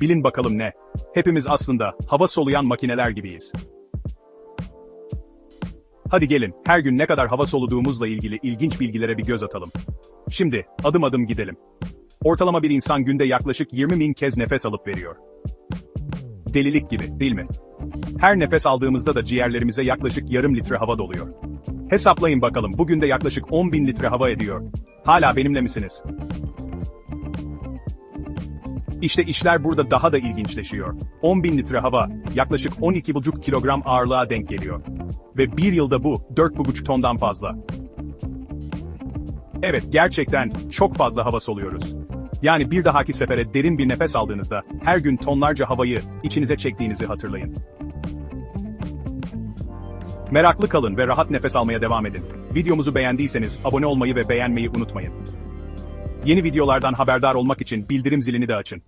bilin bakalım ne? Hepimiz aslında hava soluyan makineler gibiyiz. Hadi gelin, her gün ne kadar hava soluduğumuzla ilgili ilginç bilgilere bir göz atalım. Şimdi, adım adım gidelim. Ortalama bir insan günde yaklaşık 20 bin kez nefes alıp veriyor. Delilik gibi, değil mi? Her nefes aldığımızda da ciğerlerimize yaklaşık yarım litre hava doluyor. Hesaplayın bakalım, bugün de yaklaşık 10 bin litre hava ediyor. Hala benimle misiniz? İşte işler burada daha da ilginçleşiyor. 10 bin litre hava, yaklaşık 12,5 kilogram ağırlığa denk geliyor. Ve bir yılda bu, 4,5 tondan fazla. Evet, gerçekten çok fazla hava soluyoruz. Yani bir dahaki sefere derin bir nefes aldığınızda, her gün tonlarca havayı içinize çektiğinizi hatırlayın. Meraklı kalın ve rahat nefes almaya devam edin. Videomuzu beğendiyseniz abone olmayı ve beğenmeyi unutmayın. Yeni videolardan haberdar olmak için bildirim zilini de açın.